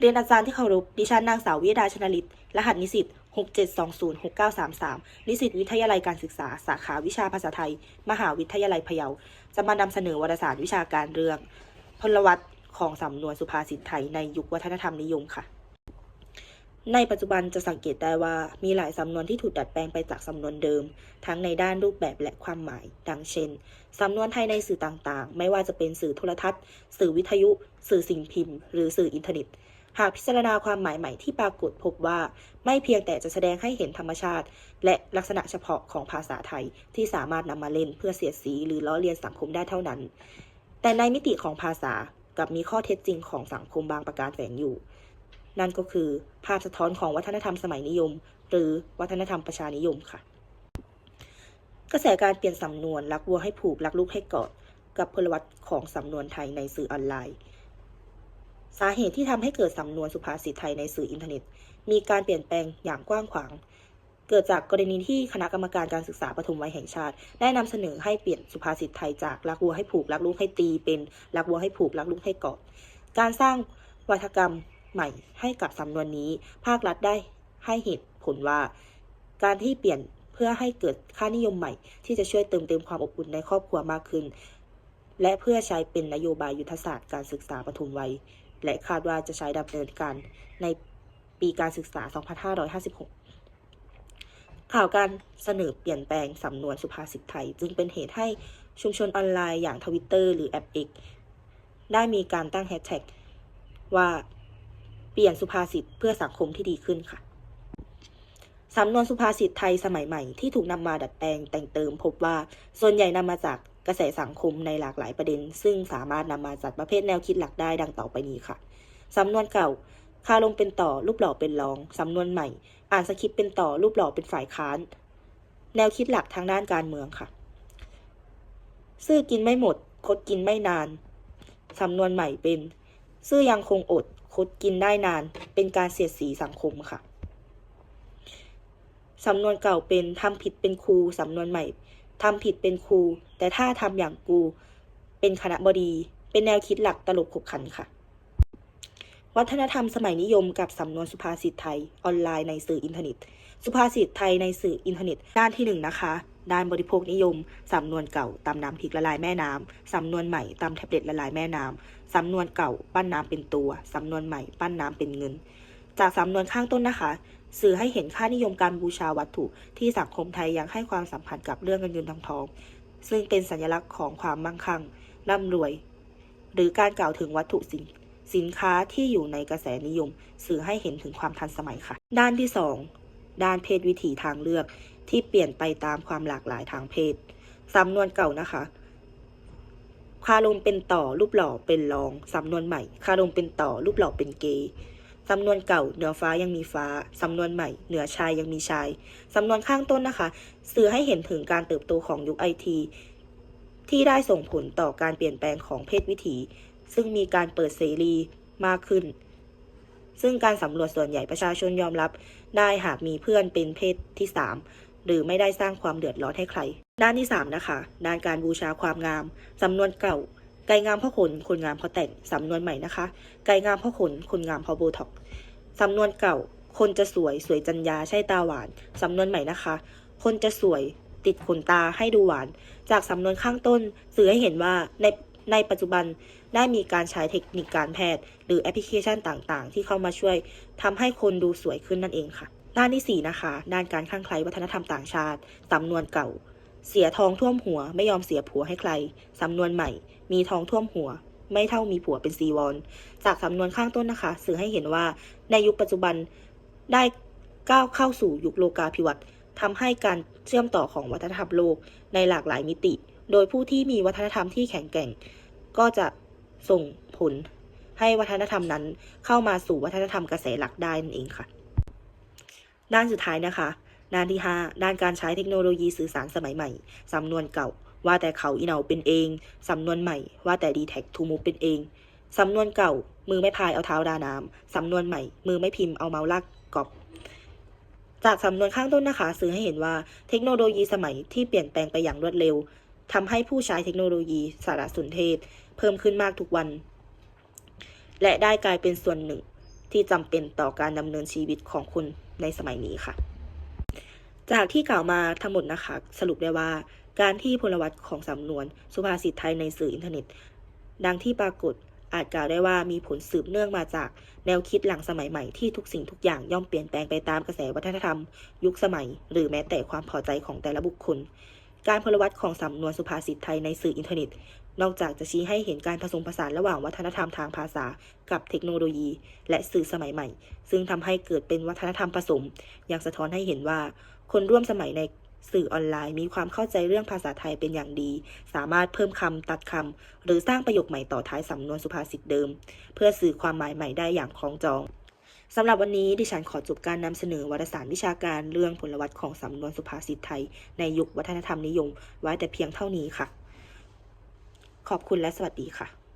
เรียนอาจารย์ที่เคารพ ดิฉันนางสาววิดาชนลิต รหัสนิสิต 67206933 นิสิตวิทยาลัยการศึกษา สาขาวิชาภาษาไทย มหาวิทยาลัยพะเยา จะมานำเสนอวารสารวิชาการเรื่อง พลวัตของสำนวนสุภาษิตไทยในยุควัฒนธรรมนิยมค่ะ ในปัจจุบันจะสังเกตได้ว่ามีหลายสำนวนที่ถูกดัดแปลงไปจากสำนวนเดิม ทั้งในด้านรูปแบบและความหมาย ดังเช่น สำนวนไทยในสื่อต่างๆ ไม่ว่าจะเป็นสื่อโทรทัศน์ สื่อวิทยุ สื่อสิ่งพิมพ์ หรือสื่ออินเทอร์เน็ต หากพิจารณาความหมายใหม่ที่ปรากฏพบว่า ไม่เพียงแต่จะแสดงให้เห็นธรรมชาติ และลักษณะเฉพาะของภาษาไทยที่สามารถนำมาเล่นเพื่อเสียดสีหรือล้อเลียนสังคมได้เท่านั้น แต่ในมิติของภาษากับมีข้อเท็จจริงของสังคมบางประการแฝงอยู่ นั่นก็คือภาพสะท้อนของวัฒนธรรมสมัยนิยม หรือวัฒนธรรมประชานิยมค่ะ กระแสการเปลี่ยนสำนวนรักวัวให้ผูกรักลูกให้กอดกับพลวัตของสำนวนไทยในสื่อออนไลน์ สาเหตุที่ทำให้เกิดสำนวนสุภาษิตไทยในสื่ออินเทอร์เน็ต มีการเปลี่ยนแปลงอย่างกว้างขวาง เกิดจากกรณีที่คณะกรรมการการศึกษาปฐมวัยแห่งชาติ ได้นำเสนอให้เปลี่ยนสุภาษิตไทยจากรักวัวให้ผูกรักลูกให้ตีเป็นรักวัวให้ผูกรักลูกให้กอดการสร้างวัฒกรรมใหม่ให้กับสำนวนนี้ ภาครัฐได้ให้เหตุผลว่า การที่เปลี่ยนเพื่อให้เกิดค่านิยมใหม่ ที่จะช่วยเติมเต็มความอบอุ่นในครอบครัวมากขึ้น และเพื่อใช้เป็นนโยบายยุทธศาสตร์การศึกษาปฐมวัย และคาดว่าจะใช้ดำเนินการในปีการศึกษา 2556 ข่าวการเสนอเปลี่ยนแปลงสำนวนสุภาษิตไทย จึงเป็นเหตุให้ชุมชนออนไลน์อย่างทวิตเตอร์หรือแอป X ได้มีการตั้งแฮชแท็กว่าเปลี่ยนสุภาษิตเพื่อสังคมที่ดีขึ้นค่ะสำนวนสุภาษิตไทยสมัยใหม่ที่ถูกนำมาดัดแปลงแต่งเติมพบว่าส่วนใหญ่นำมาจาก กระแสสังคมในหลากหลายประเด็น ซึ่งสามารถนำมาจัดประเภทแนวคิดหลักได้ดังต่อไปนี้ค่ะสำนวนเก่าคาลงเป็นต่อรูปหล่อเป็นรองสำนวนใหม่ อ่านสคริปต์เป็นต่อรูปหล่อเป็นฝ่ายค้าน แนวคิดหลักทางด้านการเมืองค่ะ ซื่อกินไม่หมด คดกินไม่นานสำนวนใหม่เป็น ซื่อยังคงอด คดกินได้นาน เป็นการเสียดสีสังคมค่ะสำนวนเก่าเป็นทำผิดเป็นครูสำนวนใหม่ ทำผิดเป็นครู แต่ถ้าทำอย่างกู เป็นคณะบดี เป็นแนวคิดหลักตลบขบขันค่ะ วัฒนธรรมสมัยนิยมกับสำนวนสุภาษิตไทยออนไลน์ในสื่ออินเทอร์เน็ต สุภาษิตไทยในสื่ออินเทอร์เน็ต ด้านที่หนึ่งนะคะด้านบริโภคนิยม สำนวนเก่าตำน้ำพริกละลายแม่น้ำ สำนวนใหม่ตำแท็บเล็ตละลายแม่น้ำ สำนวนเก่า ปั้นน้ำเป็นตัว สำนวนใหม่ ปั้นน้ำเป็นเงิน จากสำนวนข้างต้นนะคะ สื่อให้เห็นค่านิยมการบูชาวัตถุที่สังคมไทยยังให้ความสัมพันธ์กับเรื่องเงินเงินทองทอง ซึ่งเป็นสัญลักษณ์ของความมั่งคั่งร่ำรวย หรือการกล่าวถึงวัตถุสินสินค้าที่อยู่ในกระแสนิยม สื่อให้เห็นถึงความทันสมัยค่ะ ด้านที่สองด้านเพศวิถีทางเลือกที่เปลี่ยนไปตามความหลากหลายทางเพศสำนวนเก่านะคะคาลมเป็นต่อรูปหล่อเป็นรองสำนวนใหม่ คาลมเป็นต่อรูปหล่อเป็นเกย์ สำนวนเก่าเหนือฟ้ายังมีฟ้า สำนวนใหม่ เหนือชายยังมีชาย สำนวนข้างต้นนะคะ สื่อให้เห็นถึงการเติบโตของยุคไอทีที่ได้ส่งผลต่อการเปลี่ยนแปลงของเพศวิถี ซึ่งมีการเปิดเสรีมากขึ้น ซึ่งการสำรวจส่วนใหญ่ประชาชนยอมรับ ได้หากมีเพื่อนเป็นเพศที่ 3 หรือไม่ได้สร้างความเดือดร้อนให้ใคร ด้านที่ 3 นะคะ ด้านการบูชาความงาม สำนวนเก่า ไก่งามเพราะขนคนงามเพราะแต่ง สำนวนใหม่นะคะ ไก่งามเพราะขนคนงามเพราะโบท็อกสำนวนเก่า คนจะสวยสวยจัญญาใช่ตาหวาน สำนวนใหม่นะคะ คนจะสวยติดขนตาให้ดูหวาน จากสำนวนข้างต้นสื่อให้เห็นว่าในในปัจจุบันได้มีการใช้เทคนิคการแพทย์ หรือแอปพลิเคชันต่างๆ ที่เข้ามาช่วยทำให้คนดูสวยขึ้นนั่นเองค่ะ ด้านที่ 4 นะคะ ด้านการข้างใครวัฒนธรรมต่างชาติ สำนวนเก่า เสียทองท่วมหัวไม่ยอมเสียผัวให้ใคร สำนวนใหม่ มีทองท่วมหัว ไม่เท่ามีผัวเป็นซีวอน จากสำนวนข้างต้นนะคะ สื่อให้เห็นว่าในยุคปัจจุบันได้ก้าวเข้าสู่ยุคโลกาภิวัตน์ทำให้การเชื่อมต่อของวัฒนธรรมโลกในหลากหลายมิติ โดยผู้ที่มีวัฒนธรรมที่แข็งแกร่ง ก็จะส่งผลให้วัฒนธรรมนั้นเข้ามาสู่วัฒนธรรมกระแสหลักได้นั่นเองค่ะ ด้านสุดท้ายนะคะ ด้านที่ 5 ด้านการใช้เทคโนโลยีสื่อสารสมัยใหม่ สำนวนเก่า ว่าแต่เขาอีเหนาเป็นเอง สำนวนใหม่ ว่าแต่ดีแท็กทูมูเป็นเอง สำนวนเก่า มือไม่พายเอาเท้าดาน้ำ สำนวนใหม่ มือไม่พิมพ์เอาเมาส์ลากกอบ จากสำนวนข้างต้นนะคะ สื่อให้เห็นว่าเทคโนโลยีสมัยที่เปลี่ยนแปลงไปอย่างรวดเร็วทำให้ผู้ใช้เทคโนโลยีสารสนเทศ เพิ่มขึ้นมากทุกวัน และได้กลายเป็นส่วนหนึ่งที่จำเป็นต่อการดำเนินชีวิตของคุณในสมัยนี้ค่ะ จากที่กล่าวมาทั้งหมดนะคะ สรุปได้ว่า การที่พลวัตของสำนวน สุภาษิตไทยในสื่ออินเทอร์เน็ต ดังที่ปรากฏอาจกล่าวได้ว่ามีผลสืบเนื่องมาจากแนวคิดหลังสมัยใหม่ที่ทุกสิ่งทุกอย่างย่อมเปลี่ยนแปลงไปตามกระแสวัฒนธรรม ยุคสมัย หรือแม้แต่ความพอใจของแต่ละบุคคล การพลวัตของสำนวนสุภาษิตไทยในสื่ออินเทอร์เน็ต นอกจากจะชี้ให้เห็นการผสมผสานระหว่างวัฒนธรรมทางภาษา กับเทคโนโลยี และสื่อสมัยใหม่ ซึ่งทำให้เกิดเป็นวัฒนธรรมผสม ยังสะท้อนให้เห็นว่า คนร่วมสมัยใน สื่อออนไลน์มีความเข้าใจเรื่องภาษาไทยเป็นอย่างดี สามารถเพิ่มคำตัดคำหรือสร้างประโยคใหม่ต่อท้ายสำนวนสุภาษิตเดิม เพื่อสื่อความหมายใหม่ได้อย่างคล้องจองสำหรับวันนี้ดิฉันขอจบการนำเสนอวารสารวิชาการเรื่องผลวัตของสำนวนสุภาษิตไทย ในยุควัฒนธรรมนิยม ไว้แต่เพียงเท่านี้ค่ะ ขอบคุณและสวัสดีค่ะ